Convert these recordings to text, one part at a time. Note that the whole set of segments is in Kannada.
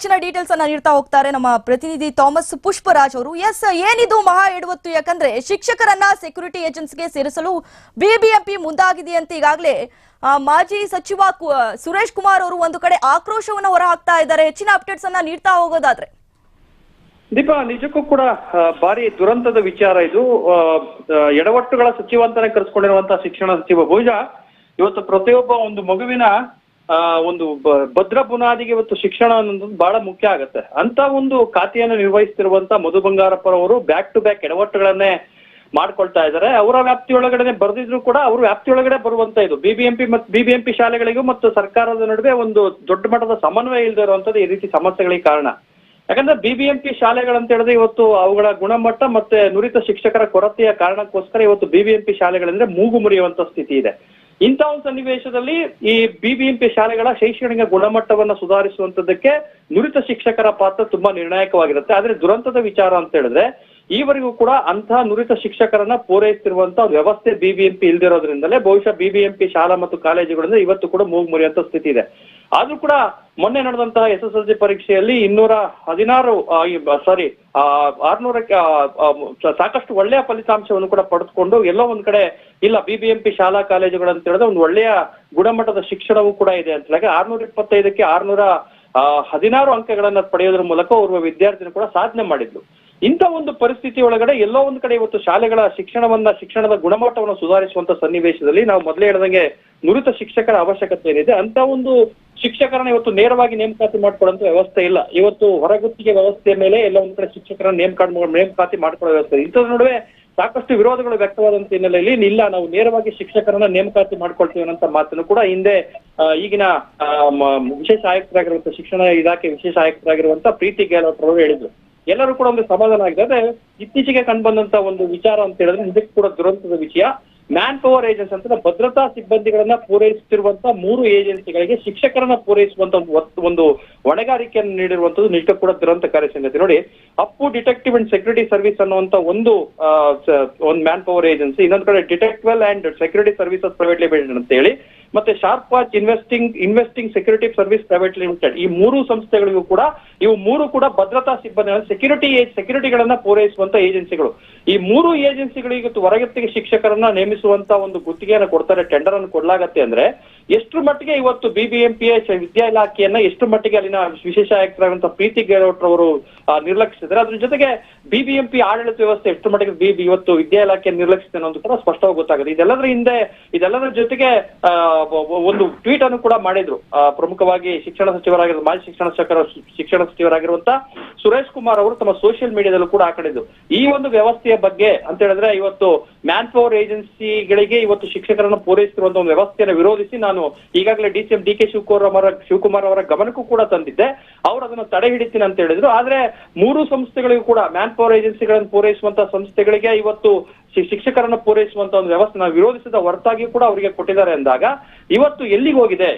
ಹೆಚ್ಚಿನ ಡೀಟೇಲ್ಸ್ ಅನ್ನ ನೀಡ್ತಾ ಹೋಗ್ತಾರೆ ನಮ್ಮ ಪ್ರತಿನಿಧಿ ಥಾಮಸ್ ಪುಷ್ಪರಾಜ್ ಅವರು. ಎಸ್ ಏನಿದು ಮಹಾ ಎಡವತ್ತು? ಯಾಕಂದ್ರೆ ಶಿಕ್ಷಕರನ್ನ ಸೆಕ್ಯೂರಿಟಿ ಏಜೆನ್ಸಿಗೆ ಸೇರಿಸಲು ಬಿಬಿಎಂಪಿ ಮುಂದಾಗಿದೆಯಂತೆ ಈಗಾಗಲೇ ಮಾಜಿ ಸಚಿವ ಸುರೇಶ್ ಕುಮಾರ್ ಅವರು ಒಂದು ಕಡೆ ಆಕ್ರೋಶವನ್ನು ಹೊರಹಾಕ್ತಾ ಇದ್ದಾರೆ. ಹೆಚ್ಚಿನ ಅಪ್ಡೇಟ್ಸ್ ಅನ್ನ ನೀಡ್ತಾ ಹೋಗೋದಾದ್ರೆ. ದೀಪಾ, ನಿಜಕ್ಕೂ ಕೂಡ ಭಾರಿ ದುರಂತದ ವಿಚಾರ ಇದು. ಎಡವಟ್ಟುಗಳ ಸಚಿವ ಅಂತಾನೆ ಕರೆಸ್ಕೊಂಡಿರುವಂತಹ ಶಿಕ್ಷಣ ಸಚಿವ ಬಹುಶಃ ಇವತ್ತು ಪ್ರತಿಯೊಬ್ಬ ಒಂದು ಮಗುವಿನ ಒಂದು ಭದ್ರ ಬುನಾದಿಗೆ ಇವತ್ತು ಶಿಕ್ಷಣ ಅನ್ನೋದು ಬಹಳ ಮುಖ್ಯ ಆಗುತ್ತೆ. ಅಂತ ಒಂದು ಖಾತೆಯನ್ನು ನಿರ್ವಹಿಸ್ತಿರುವಂತ ಮಧು ಬಂಗಾರಪ್ಪರವರು ಬ್ಯಾಕ್ ಟು ಬ್ಯಾಕ್ ಎಡವಟ್ಟುಗಳನ್ನೇ ಮಾಡ್ಕೊಳ್ತಾ ಇದ್ದಾರೆ. ಅವರ ವ್ಯಾಪ್ತಿಯೊಳಗಡೆನೆ ಬರೆದಿದ್ರು ಕೂಡ ಅವ್ರ ವ್ಯಾಪ್ತಿಯೊಳಗಡೆ ಬರುವಂತ ಇದು. ಬಿಬಿಎಂಪಿ ಮತ್ತು ಬಿಬಿಎಂಪಿ ಶಾಲೆಗಳಿಗೂ ಮತ್ತು ಸರ್ಕಾರದ ನಡುವೆ ಒಂದು ದೊಡ್ಡ ಮಟ್ಟದ ಸಮನ್ವಯ ಇಲ್ಲದೆ ಇರುವಂತದ್ದು ಈ ರೀತಿ ಸಮಸ್ಯೆಗಳಿಗೆ ಕಾರಣ. ಯಾಕಂದ್ರೆ ಬಿಬಿಎಂಪಿ ಶಾಲೆಗಳಂತ ಹೇಳಿದ್ರೆ ಇವತ್ತು ಅವುಗಳ ಗುಣಮಟ್ಟ ಮತ್ತೆ ನುರಿತ ಶಿಕ್ಷಕರ ಕೊರತೆಯ ಕಾರಣಕ್ಕೋಸ್ಕರ ಇವತ್ತು ಬಿಬಿಎಂಪಿ ಶಾಲೆಗಳಂದ್ರೆ ಮೂಗು ಮುರಿಯುವಂತ ಸ್ಥಿತಿ ಇದೆ. ಇಂಥ ಒಂದು ಸನ್ನಿವೇಶದಲ್ಲಿ ಈ ಬಿಬಿಎಂಪಿ ಶಾಲೆಗಳ ಶೈಕ್ಷಣಿಕ ಗುಣಮಟ್ಟವನ್ನ ಸುಧಾರಿಸುವಂತದ್ದಕ್ಕೆ ನುರಿತ ಶಿಕ್ಷಕರ ಪಾತ್ರ ತುಂಬಾ ನಿರ್ಣಾಯಕವಾಗಿರುತ್ತೆ. ಆದ್ರೆ ದುರಂತದ ವಿಚಾರ ಅಂತ ಹೇಳಿದ್ರೆ, ಈವರೆಗೂ ಕೂಡ ಅಂತಹ ನುರಿತ ಶಿಕ್ಷಕರನ್ನ ಪೂರೈಸ್ತಿರುವಂತಹ ವ್ಯವಸ್ಥೆ ಬಿಬಿಎಂಪಿ ಇಲ್ದಿರೋದ್ರಿಂದಲೇ ಬಹುಶಃ ಬಿಬಿಎಂಪಿ ಶಾಲಾ ಮತ್ತು ಕಾಲೇಜುಗಳಿಂದ ಇವತ್ತು ಕೂಡ ಮೂಗು ಮುರಿಯುವಂತ ಸ್ಥಿತಿ ಇದೆ. ಆದ್ರೂ ಕೂಡ ಮೊನ್ನೆ ನಡೆದಂತಹ ಎಸ್ ಎಸ್ ಎಲ್ ಸಿ ಪರೀಕ್ಷೆಯಲ್ಲಿ ಇನ್ನೂರ ಹದಿನಾರು ಸಾರಿ ಆರ್ನೂರಕ್ಕೆ ಸಾಕಷ್ಟು ಒಳ್ಳೆಯ ಫಲಿತಾಂಶವನ್ನು ಕೂಡ ಪಡೆದುಕೊಂಡು ಎಲ್ಲೋ ಒಂದ್ ಕಡೆ ಇಲ್ಲ ಬಿಬಿಎಂಪಿ ಶಾಲಾ ಕಾಲೇಜುಗಳು ಅಂತ ಹೇಳಿದ್ರೆ ಒಂದು ಒಳ್ಳೆಯ ಗುಣಮಟ್ಟದ ಶಿಕ್ಷಣವೂ ಕೂಡ ಇದೆ ಅಂತ. ಹೇಳಿ ಆರ್ನೂರ ಇಪ್ಪತ್ತೈದಕ್ಕೆ ಆರ್ನೂರ ಹದಿನಾರು ಅಂಕಗಳನ್ನ ಪಡೆಯೋದ್ರ ಮೂಲಕ ಓರ್ವ ವಿದ್ಯಾರ್ಥಿನಿ ಕೂಡ ಸಾಧನೆ ಮಾಡಿದ್ಲು. ಇಂಥ ಒಂದು ಪರಿಸ್ಥಿತಿ ಒಳಗಡೆ ಎಲ್ಲೋ ಒಂದ್ ಕಡೆ ಇವತ್ತು ಶಾಲೆಗಳ ಶಿಕ್ಷಣವನ್ನ, ಶಿಕ್ಷಣದ ಗುಣಮಟ್ಟವನ್ನು ಸುಧಾರಿಸುವಂತ ಸನ್ನಿವೇಶದಲ್ಲಿ ನಾವು ಮೊದಲೇ ಹೇಳ್ದಂಗೆ ನುರಿತ ಶಿಕ್ಷಕರ ಅವಶ್ಯಕತೆ ಏನಿದೆ ಅಂತ ಒಂದು ಶಿಕ್ಷಕರನ್ನ ಇವತ್ತು ನೇರವಾಗಿ ನೇಮಕಾತಿ ಮಾಡ್ಕೊಳ್ಳುವಂತ ವ್ಯವಸ್ಥೆ ಇಲ್ಲ. ಇವತ್ತು ಹೊರಗುತ್ತಿಗೆ ವ್ಯವಸ್ಥೆ ಮೇಲೆ ಎಲ್ಲ ಒಂದ್ ಕಡೆ ಶಿಕ್ಷಕರನ್ನ ನೇಮಕಾತಿ ಮಾಡ್- ನೇಮಕಾತಿ ಮಾಡ್ಕೊಳ್ಳೋ ವ್ಯವಸ್ಥೆ. ಇಂಥದ್ರ ನಡುವೆ ಸಾಕಷ್ಟು ವಿರೋಧಗಳು ವ್ಯಕ್ತವಾದಂತ ಹಿನ್ನೆಲೆಯಲ್ಲಿ ಇಲ್ಲ ನಾವು ನೇರವಾಗಿ ಶಿಕ್ಷಕರನ್ನ ನೇಮಕಾತಿ ಮಾಡ್ಕೊಳ್ತೀವಿ ಅನ್ನೋ ಮಾತನ್ನು ಕೂಡ ಹಿಂದೆ ಈಗಿನ ವಿಶೇಷ ಆಯುಕ್ತರಾಗಿರುವಂತ ಶಿಕ್ಷಣ ಇಲಾಖೆ ವಿಶೇಷ ಆಯುಕ್ತರಾಗಿರುವಂತ ಪ್ರೀತಿ ಗೆಹ್ಲೋಟ್ ಅವರು ಹೇಳಿದ್ರು. ಎಲ್ಲರೂ ಕೂಡ ಒಂದು ಸಮಾಧಾನ ಆಗಿದೆ. ಅದೇ ಇತ್ತೀಚೆಗೆ ಕಂಡುಬಂದಂತ ಒಂದು ವಿಚಾರ ಅಂತ ಹೇಳಿದ್ರೆ ಇದಕ್ಕೆ ಕೂಡ ದುರಂತದ ವಿಷಯ. ಮ್ಯಾನ್ ಪವರ್ ಏಜೆನ್ಸಿ ಅಂತ ಭದ್ರತಾ ಸಿಬ್ಬಂದಿಗಳನ್ನ ಪೂರೈಸುತ್ತಿರುವಂತಹ ಮೂರು ಏಜೆನ್ಸಿಗಳಿಗೆ ಶಿಕ್ಷಕರನ್ನ ಪೂರೈಸುವಂತ ಒಂದು ಹೊಣೆಗಾರಿಕೆಯನ್ನು ನೀಡಿರುವಂತದ್ದು ನಿಜಕ್ಕೂ ಕೂಡ ದುರಂತ ಕಾರ್ಯಸಂಗತಿ ನೋಡಿ, Appu detective and security service ಅನ್ನುವಂತ ಒಂದು ಒಂದು ಮ್ಯಾನ್ ಪವರ್ ಏಜೆನ್ಸಿ, ಇನ್ನೊಂದು ಕಡೆ ಡಿಟೆಕ್ಟಿವಲ್ and security services private limited ಅಂತ ಹೇಳಿ, ಮತ್ತೆ sharp watch investing investing security service private limited, ಈ ಮೂರು ಸಂಸ್ಥೆಗಳಿಗೂ ಕೂಡ ಇವು ಮೂರು ಕೂಡ ಭದ್ರತಾ ಸಿಬ್ಬಂದಿ ಸೆಕ್ಯೂರಿಟಿ ಸೆಕ್ಯೂರಿಟಿಗಳನ್ನ ಪೂರೈಸುವಂತ ಏಜೆನ್ಸಿಗಳು. ಈ ಮೂರು ಏಜೆನ್ಸಿಗಳು ಇವತ್ತು ಹೊರಗತ್ತಿಗೆ ಶಿಕ್ಷಕರನ್ನ ನೇಮಿಸುವಂತ ಒಂದು ಗುತ್ತಿಗೆಯನ್ನು ಕೊಡ್ತಾರೆ ಟೆಂಡರ್ ಅನ್ನು ಕೊಡ್ಲಾಗತ್ತೆ ಅಂದ್ರೆ, ಎಷ್ಟು ಮಟ್ಟಿಗೆ ಇವತ್ತು ಬಿಬಿಎಂಪಿಯ ವಿದ್ಯಾ ಇಲಾಖೆಯನ್ನ ಎಷ್ಟು ಮಟ್ಟಿಗೆ ಅಲ್ಲಿನ ವಿಶೇಷ ಆಯುಕ್ತರಾದಂತಹ ಪ್ರೀತಿ ಗೆಹ್ಲೋಟ್ ಅವರು ನಿರ್ಲಕ್ಷಿಸಿದ್ರೆ ಅದ್ರ ಜೊತೆಗೆ ಬಿಬಿಎಂಪಿ ಆಡಳಿತ ವ್ಯವಸ್ಥೆ ಎಷ್ಟು ಮಟ್ಟಿಗೆ ಬಿ ಇವತ್ತು ವಿದ್ಯಾ ಇಲಾಖೆ ನಿರ್ಲಕ್ಷಿಸಿದೆ ಅನ್ನೋದು ಕೂಡ ಸ್ಪಷ್ಟವಾಗಿ ಗೊತ್ತಾಗುತ್ತೆ. ಇದೆಲ್ಲದರ ಹಿಂದೆ, ಇದೆಲ್ಲದರ ಜೊತೆಗೆ ಒಂದು ಟ್ವೀಟ್ ಅನ್ನು ಕೂಡ ಮಾಡಿದ್ರು. ಪ್ರಮುಖವಾಗಿ ಶಿಕ್ಷಣ ಸಚಿವರಾಗಿರೋ ಮಾಜಿ ಶಿಕ್ಷಣ ಸಚಿವರ ಶಿಕ್ಷಣ ಸಚಿವರಾಗಿರುವಂತ ಸುರೇಶ್ ಕುಮಾರ್ ಅವರು ತಮ್ಮ ಸೋಷಿಯಲ್ ಮೀಡಿಯಾದಲ್ಲೂ ಕೂಡ ಹಾಕೊಂಡಿದ್ದು ಈ ಒಂದು ವ್ಯವಸ್ಥೆಯ ಬಗ್ಗೆ ಅಂತ ಹೇಳಿದ್ರೆ ಇವತ್ತು ಮ್ಯಾನ್ ಪವರ್ ಏಜೆನ್ಸಿಗಳಿಗೆ ಇವತ್ತು ಶಿಕ್ಷಕರನ್ನು ಪೂರೈಸುತ್ತಿರುವಂತ ಒಂದು ವ್ಯವಸ್ಥೆಯನ್ನು ವಿರೋಧಿಸಿ ನಾನು ಈಗಾಗಲೇ D C D K Shivakumar ಅವರ ಶಿವಕುಮಾರ್ ಅವರ ಗಮನಕ್ಕೂ ಕೂಡ ತಂದಿದ್ದೆ. ಅವರು ಅದನ್ನು ತಡೆ ಹಿಡಿತೀನಿ ಅಂತ ಹೇಳಿದ್ರು. ಆದ್ರೆ ಮೂರು ಸಂಸ್ಥೆಗಳಿಗೂ ಕೂಡ ಮ್ಯಾನ್ ಪವರ್ ಏಜೆನ್ಸಿಗಳನ್ನು ಪೂರೈಸುವಂತ ಸಂಸ್ಥೆಗಳಿಗೆ ಇವತ್ತು ಶಿಕ್ಷಕರನ್ನು ಪೂರೈಸುವಂತ ಒಂದು ವ್ಯವಸ್ಥೆ ನಾವು ವಿರೋಧಿಸಿದ ಹೊರತಾಗಿ ಕೂಡ ಅವರಿಗೆ ಕೊಟ್ಟಿದ್ದಾರೆ ಅಂದಾಗ ಇವತ್ತು ಎಲ್ಲಿಗೆ ಹೋಗಿದೆ?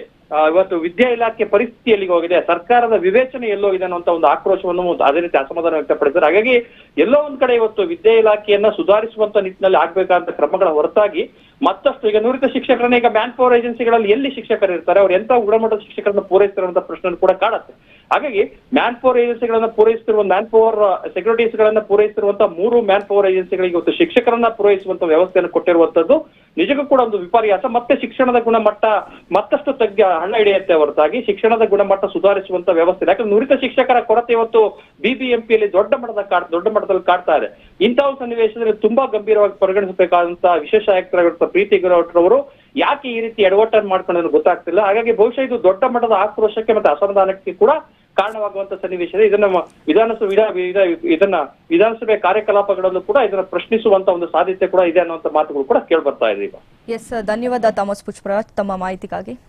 ಇವತ್ತು ವಿದ್ಯಾ ಇಲಾಖೆ ಪರಿಸ್ಥಿತಿ ಎಲ್ಲಿಗೆ ಹೋಗಿದೆ. ಸರ್ಕಾರದ ವಿವೇಚನೆ ಎಲ್ಲೋಗಿದೆ ಅನ್ನುವಂತ ಒಂದು ಆಕ್ರೋಶವನ್ನು ಅದೇ ರೀತಿ ಅಸಮಾಧಾನ ವ್ಯಕ್ತಪಡಿಸಿದ್ದಾರೆ. ಹಾಗಾಗಿ ಎಲ್ಲೋ ಒಂದ್ ಕಡೆ ಇವತ್ತು ವಿದ್ಯಾ ಇಲಾಖೆಯನ್ನ ಸುಧಾರಿಸುವಂತ ನಿಟ್ಟಿನಲ್ಲಿ ಆಗ್ಬೇಕಾದಂತ ಕ್ರಮಗಳ ಹೊರತಾಗಿ ಮತ್ತಷ್ಟು ಈಗ ನುರಿತ ಶಿಕ್ಷಕರನ್ನ ಈಗ ಮ್ಯಾನ್ ಪವರ್ ಏಜೆನ್ಸಿಗಳಲ್ಲಿ ಎಲ್ಲಿ ಶಿಕ್ಷಕರು ಇರ್ತಾರೆ ಅವ್ರು ಎಂತ ಗುಣಮಟ್ಟದ ಶಿಕ್ಷಕರನ್ನ ಅಂತ ಪ್ರಶ್ನೆ ಕೂಡ ಕಾಡತ್ತೆ ಹಾಗಾಗಿ ಮ್ಯಾನ್ ಪವರ್ ಏಜೆನ್ಸಿಗಳನ್ನ ಪೂರೈಸುತ್ತಿರುವ ಮ್ಯಾನ್ ಪವರ್ ಸೆಕ್ಯೂರಿಟೀಸ್ ಗಳನ್ನ ಪೂರೈಸುತ್ತಿರುವಂತಹ ಮೂರು ಮ್ಯಾನ್ ಪವರ್ ಏಜೆನ್ಸಿಗಳಿಗೆ ಇವತ್ತು ಶಿಕ್ಷಕರನ್ನ ಪೂರೈಸುವಂತ ವ್ಯವಸ್ಥೆಯನ್ನು ಕೊಟ್ಟಿರುವಂತದ್ದು, ನಿಜಕ್ಕೂ ಕೂಡ ಒಂದು ವಿಪರ್ಯಾಸ. ಮತ್ತೆ ಶಿಕ್ಷಣದ ಗುಣಮಟ್ಟ ಮತ್ತಷ್ಟು ತಗ್ಗ ಹಣ ಹಿಡಿಯುತ್ತೆ ಹೊರತಾಗಿ. ಶಿಕ್ಷಣದ ಗುಣಮಟ್ಟ ಸುಧಾರಿಸುವಂತ ವ್ಯವಸ್ಥೆ. ಯಾಕಂದ್ರೆ ನುರಿತ ಶಿಕ್ಷಕರ ಕೊರತೆ ಇವತ್ತು ಬಿಬಿಎಂಪಿಯಲ್ಲಿ ದೊಡ್ಡ ಮಟ್ಟದ ಕಾಡ್ ದೊಡ್ಡ ಮಟ್ಟದಲ್ಲಿ ಕಾಡ್ತಾ ಇದೆ. ಇಂತಹ ಸನ್ನಿವೇಶದಲ್ಲಿ ತುಂಬಾ ಗಂಭೀರವಾಗಿ ಪರಿಗಣಿಸಬೇಕಾದಂತಹ ವಿಶೇಷ ಆಯುಕ್ತರಾಗಿರುವಂತಹ ಪ್ರೀತಿ ಗೌರವರು ಯಾಕೆ ಈ ರೀತಿ ಎಡವಟ್ಟನ್ನು ಮಾಡ್ಕೊಂಡು ಗೊತ್ತಾಗ್ತಿಲ್ಲ. ಹಾಗಾಗಿ ಬಹುಶಃ ಇದು ದೊಡ್ಡ ಮಟ್ಟದ ಆಕ್ರೋಶಕ್ಕೆ ಮತ್ತೆ ಅಸಮಾಧಾನಕ್ಕೆ ಕೂಡ ಕಾರಣವಾಗುವಂತ ಸನ್ನಿವೇಶ ಇದೆ. ಇದನ್ನ ವಿಧಾನಸಭೆ ವಿಧಾ- ವಿಧಾ- ಇದನ್ನ ವಿಧಾನಸಭೆ ಕಾರ್ಯಕಲಾಪಗಳಲ್ಲೂ ಕೂಡ ಇದನ್ನ ಪ್ರಶ್ನಿಸುವಂತ ಒಂದು ಸಾಧ್ಯತೆ ಕೂಡ ಇದೆ ಅನ್ನುವಂತ ಮಾತುಗಳು ಕೂಡ ಕೇಳ್ಬರ್ತಾ ಇದೆ ಈಗ. ಎಸ್ ಧನ್ಯವಾದ, ತಾಮಸ್ ಪುಷ್ಪರಾಜ್. ತಮ್ಮ ಮಾಹಿತಿಗಾಗಿ.